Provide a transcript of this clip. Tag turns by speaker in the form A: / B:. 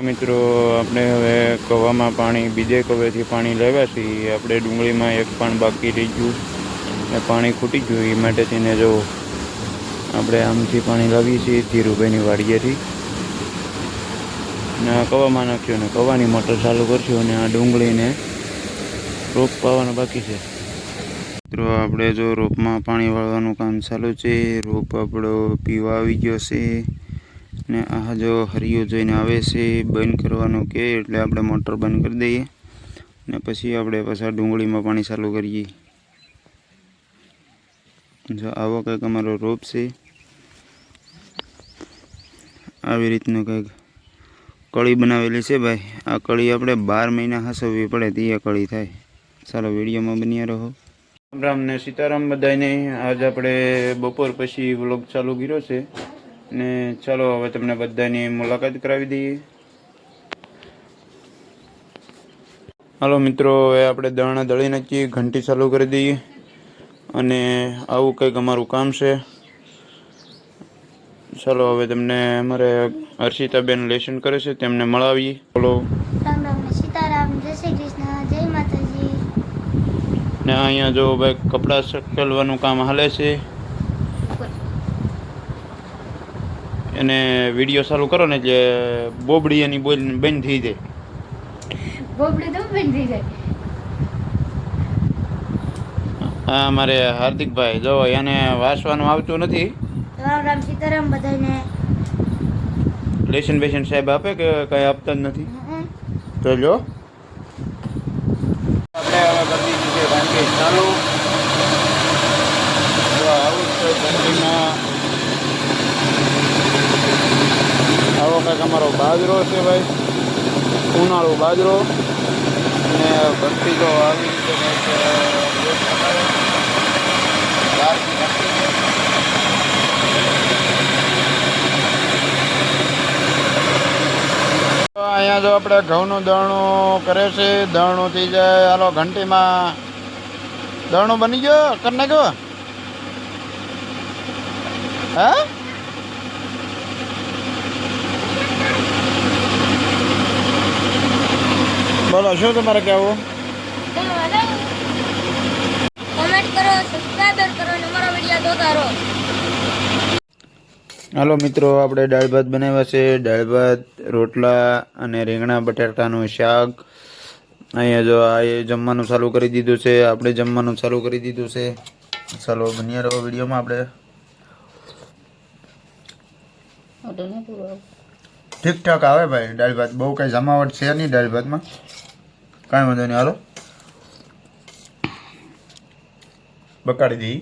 A: મિત્રો, આપણે હવે કવામાં પાણી, બીજે કવેથી પાણી લેવા છીએ. આપણે ડુંગળીમાં એક પણ બાકી રહી ગયું પાણી ખૂટી ગયું. એ માટે તેને જો આપણે આમથી પાણી લાવીએ છીએ ધીરુભાઈની વાડીએથી. ને કવામાં નાખ્યું ને કવાની મોટર ચાલુ કરશું અને આ ડુંગળીને રોપ પાવાનો બાકી છે. મિત્રો, આપણે જો રોપમાં પાણી વાળવાનું કામ ચાલુ છે. રોપ આપણો પીવા આવી ગયો છે. ને આ જો હરિયો જોઈને આવે છે, બંધ કરવાનું કે એટલે આપણે મોટર બંધ કરી દઈએ. ને પછી આપણે પાછા ડુંગળીમાં પાણી ચાલુ કરીએ. જો આવો કંઈક અમારો રોપ છે. આવી રીતનું કંઈક કળી બનાવેલી છે ભાઈ. આ કળી આપણે બાર મહિના હાસવવી પડે તે કળી થાય. ચાલો વિડીયોમાં બન્યા રહો. રામ ને સીતારામ બધાને આજ આપણે બપોર પછી વ્લોગ ચાલુ કર્યો છે. ને ચાલો હવે તમને બધાની મુલાકાત કરાવી દઈએ. હાલો મિત્રો હવે આપણે દાણા દળી નાખીએ ઘંટી ચાલુ કરી દઈએ અને આવું કંઈક અમારું કામ છે. ચાલો હવે તમને અમારે હર્ષિતાબેન લેસન કરે છે તેમને મળાવીએ. બોલો.
B: રામ રામ ને સીતારામ જય શ્રી કૃષ્ણ જય માતાજી.
A: ને અહીંયા જો ભાઈ કપડાં સકેલવાનું કામ હાલે છે. એને વીડિયો ચાલુ કરો ને એટલે બોબડી એની બોલ બંધ થઈ જાય.
B: બોબડી તો બંધ થઈ જાય.
A: હા મારે હાર્દિકભાઈ જો એને વાંચવાનું આવતું નથી.
B: રામ રામ સીતારામ બધાને.
A: લેશન બેશન સાહેબ આપે કે કઈ આપતા જ નથી? તો જો આપણે હવે કરી દીધી છે ચાલુ જો આવું જ છે ઘંટીમાં આવો કંઈક અમારો બાજરો છે ભાઈ. ઉનાળો બાજરો. અને ભરતી જો આવી અહીંયા જો આપણે ઘઉંનું દાણું કરે છે દાણુંથી જાય. હાલો, ઘંટીમાં દાણું બની ગયો? કરી નાખ્યો? હે? બોલો શું તમારે કહેવું?
B: કમેન્ટ કરો સબસ્ક્રાઇબર કરો અને અમારા વીડિયો જોતા રહો.
A: હાલો મિત્રો આપણે દાળ ભાત બનાવ્યા છે. દાળ ભાત રોટલા અને રીંગણા બટાટાનું શાક. અહીંયા જો આ એ જમવાનું ચાલુ કરી દીધું છે. આપણે જમવાનું ચાલુ કરી દીધું છે. ચાલો બન્યા રહો વિડીયોમાં આપણે. ઠીકઠાક આવે ભાઈ દાળ ભાત. બહુ કંઈ જમાવટ છે નહીં દાળ ભાતમાં. કાંઈ વાંધો નહીં હાલો. બકાડી દઈ